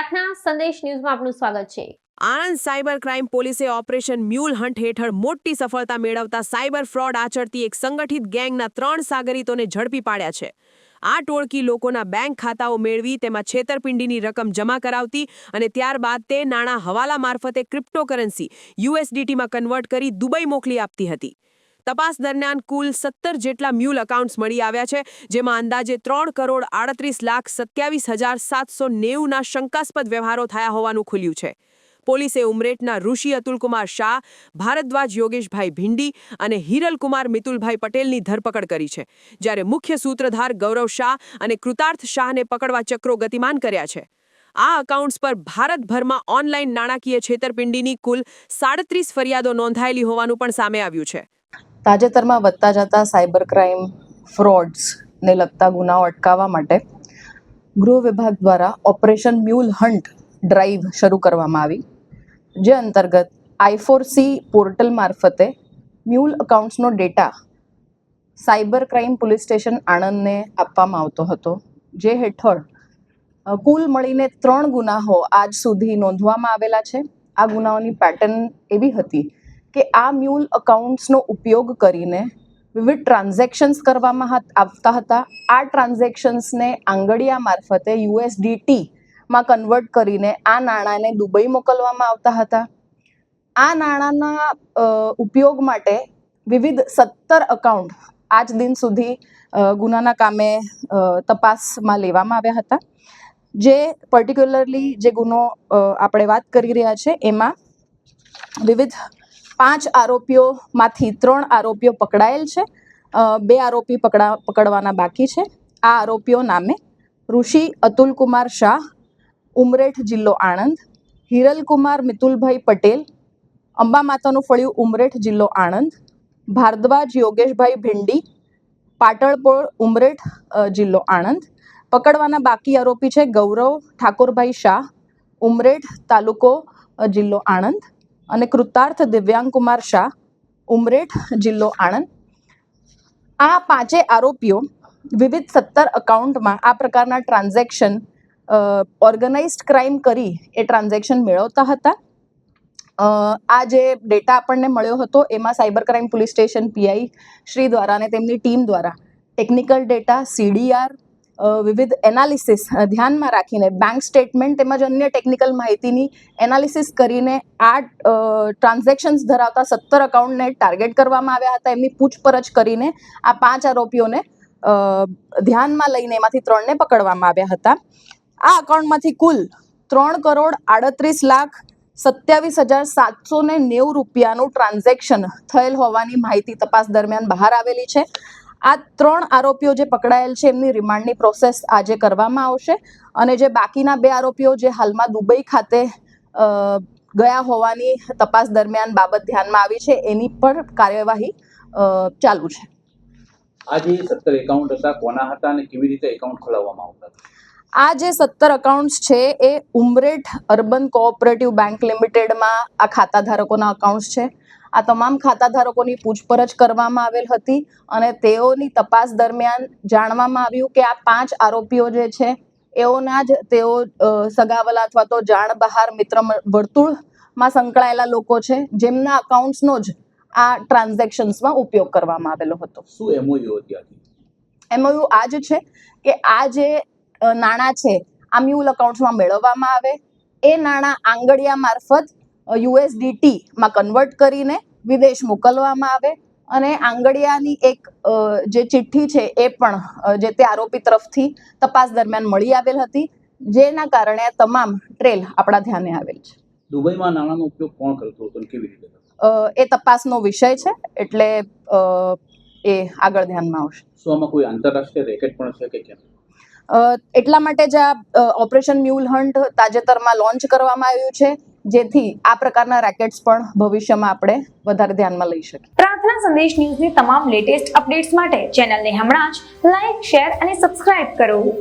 પ્રાર્થના સંદેશ ન્યૂઝમાં આપનું સ્વાગત છે. આણંદ સાયબર ક્રાઇમ પોલીસે ઓપરેશન મ્યુલ હન્ટ હેઠળ મોટી સફળતા મેળવતા સાયબર ફ્રોડ આચરતી એક સંગઠિત ગેંગના ત્રણ સાગરીતોને ઝડપી પાડ્યા છે. આ ટોળકી લોકોના બેંક ખાતાઓ મેળવી, તેમાં છેતરપિંડીની રકમ જમા કરાવતી અને ત્યારબાદ તે નાણાં હવાલા મારફતે ક્રિપ્ટોકરન્સી યુએસડીટીમાં કન્વર્ટ કરી દુબઈ મોકલી આપતી હતી. તપાસ દરમિયાન કુલ સત્તર જેટલા મ્યુલ એકાઉન્ટ્સ મળી આવ્યા છે, જેમાં અંદાજે ત્રણ કરોડ આડત્રીસ લાખ સત્યાવીસ હજાર સાતસો નેવુંના શંકાસ્પદ વ્યવહારો થયા હોવાનું ખુલ્યું છે. પોલીસે ઉમરેઠના ઋષિ અતુલકુમાર શાહ, ભારદ્વાજ યોગેશભાઈ ભિંડી અને હિરલકુમાર મિતુલભાઈ પટેલની ધરપકડ કરી છે, જ્યારે મુખ્ય સૂત્રધાર ગૌરવ શાહ અને કૃતાર્થ શાહને પકડવા ચક્રો ગતિમાન કર્યા છે. આ અકાઉન્ટ્સ પર ભારતભરમાં ઓનલાઈન નાણાકીય છેતરપિંડીની કુલ સાડત્રીસ ફરિયાદો નોંધાયેલી હોવાનું પણ સામે આવ્યું છે. તાજેતરમાં વધતા જતા સાયબર ક્રાઇમ ફ્રોડ્સને લગતા ગુનાઓ અટકાવવા માટે ગૃહ વિભાગ દ્વારા ઓપરેશન મ્યુલ હન્ટ ડ્રાઈવ શરૂ કરવામાં આવી, જે અંતર્ગત આઈફોરસી પોર્ટલ મારફતે mule અકાઉન્ટ્સનો data cyber crime police station આણંદને આપવામાં આવતો હતો, જે હેઠળ કુલ મળીને ત્રણ ગુનાઓ આજ સુધી નોંધવામાં આવેલા છે. આ ગુનાઓની પેટર્ન એવી હતી કે આ મ્યુલ અકાઉન્ટ્સનો ઉપયોગ કરીને વિવિધ ટ્રાન્ઝેક્શન્સ કરવામાં આવતા હતા. આ ટ્રાન્ઝેક્શન્સને આંગળિયા મારફતે યુએસડીટીમાં કન્વર્ટ કરીને આ નાણાંને દુબઈ મોકલવામાં આવતા હતા. આ નાણાંના ઉપયોગ માટે વિવિધ સત્તર અકાઉન્ટ આજ દિન સુધી ગુનાના કામે તપાસમાં લેવામાં આવ્યા હતા. જે પર્ટિક્યુલરલી જે ગુનો આપણે વાત કરી રહ્યા છે, એમાં વિવિધ પાંચ આરોપીઓમાંથી ત્રણ આરોપીઓ પકડાયેલ છે. બે આરોપી પકડા, પકડવાના બાકી છે. આ આરોપીઓ નામે ઋષિ અતુલકુમાર શાહ, ઉમરેઠ જિલ્લો આણંદ, હિરલકુમાર મિતુલભાઈ પટેલ, અંબા માતાનું ફળિયું ઉમરેઠ જિલ્લો આણંદ, ભારદ્વાજ યોગેશભાઈ ભિંડી, પાટણપોળ ઉમરેઠ જિલ્લો આણંદ. પકડવાના બાકી આરોપી છે ગૌરવ ઠાકોરભાઈ શાહ, ઉમરેઠ તાલુકો જિલ્લો આણંદ. અને કૃતાર્થ દિવ્યાંગ કુમાર શાહ, ઉમરેઠ જિલ્લો આણંદ. આ પાંચે આરોપીઓ વિવિધ સત્તર અકાઉન્ટમાં આ પ્રકારના ટ્રાન્ઝેક્શન ઓર્ગેનાઇઝ્ડ ક્રાઇમ કરી એ ટ્રાન્ઝેક્શન મેળવતા હતા. આ જે ડેટા આપણને મળ્યો હતો એમાં cyber crime police station PI Shri દ્વારા અને તેમની ટીમ દ્વારા ટેકનિકલ ડેટા, સીડીઆર વિવિધ એનાલિસિસ ધ્યાનમાં રાખીને બેંક સ્ટેટમેન્ટ તેમજ અન્ય ટેકનિકલ માહિતીની એનાલિસિસ કરીને આ ટ્રાન્ઝેક્શન્સ ધરાવતા સત્તર અકાઉન્ટને ટાર્ગેટ કરવામાં આવ્યા હતા. એમની પૂછપરછ કરીને આ પાંચ આરોપીઓને ધ્યાનમાં લઈને એમાંથી ત્રણને પકડવામાં આવ્યા હતા. આ અકાઉન્ટમાંથી કુલ ત્રણ કરોડ આડત્રીસ લાખ સત્યાવીસ હજાર સાતસો ને નેવું રૂપિયાનું ટ્રાન્ઝેક્શન થયેલ હોવાની માહિતી તપાસ દરમિયાન બહાર આવેલી છે. આ ત્રણ આરોપીઓ જે પકડાયેલ છે એમની રિમાન્ડની પ્રોસેસ આજે કરવામાં આવશે. અને જે બાકીના બે આરોપીઓ જે હાલમાં દુબઈ ખાતે ગયા હોવાની તપાસ દરમિયાન બાબત ધ્યાનમાં આવી છે એની પર કાર્યવાહી ચાલુ છે. આ જે સત્તર એકાઉન્ટ હતા કોના હતા અને કેવી રીતે એકાઉન્ટ ખોલાવવામાં આવતા આ જે સત્તર અકાઉન્ટ્સ છે એ ઉમરેઠ અર્બન કોઓપરેટિવ બેંક લિમિટેડમાં આ ખાતાધારકોના ધારકોના છે. આ તમામ ખાતાધારકોની પૂછપરછ કરવામાં આવેલ હતી અને તેઓની તપાસ દરમિયાન જાણવામાં આવ્યું કે આ પાંચ આરોપીઓ જે છે એઓના જ તેઓ સગાવલા અથવા તો જાણ બહાર મિત્ર વર્તુળમાં સંકળાયેલા લોકો છે જેમના અકાઉન્ટ્સનો જ આ ટ્રાન્ઝેક્શન્સમાં ઉપયોગ કરવામાં આવેલો હતો. શું એમઓયુ હતી એમઓયુ આ જ છે કે આ જે નાણાં છે આ મ્યુલ અકાઉન્ટ્સમાં મેળવવામાં આવે. એ નાણાં આંગળિયા મારફત યુએસડીટી માં કન્વર્ટ કરીને વિદેશ મોકલવામાં આવે. અને આંગળિયાની એક જે ચિઠ્ઠી છે એ પણ જે તે આરોપી તરફથી તપાસ દરમિયાન મળી આવેલ હતી. જેના કારણે આ તમામ ટ્રેલ આપણા ધ્યાને આવેલ છે. દુબઈમાં નાણાંનો ઉપયોગ કોણ કરતો હતો કેવી રીતે એ તપાસનો વિષય છે. એટલે એ આગળ ધ્યાનમાં આવશે. શું આમાં કોઈ આંતરરાષ્ટ્રીય રેકેટ પણ છે કે કેમ? અ, એટલા માટે જ આ ઓપરેશન મ્યુલ હન્ટ તાજેતરમાં લોન્ચ કરવામાં આવ્યું છે જેથી આ પ્રકારના રેકેટ્સ પણ ભવિષ્યમાં આપણે વધારે ધ્યાનમાં લઈ શકીએ. પ્રાર્થના સંદેશ ન્યૂઝની તમામ લેટેસ્ટ અપડેટ્સ માટે ચેનલને હમણાં જ લાઈક શેર અને સબસ્ક્રાઇબ કરો.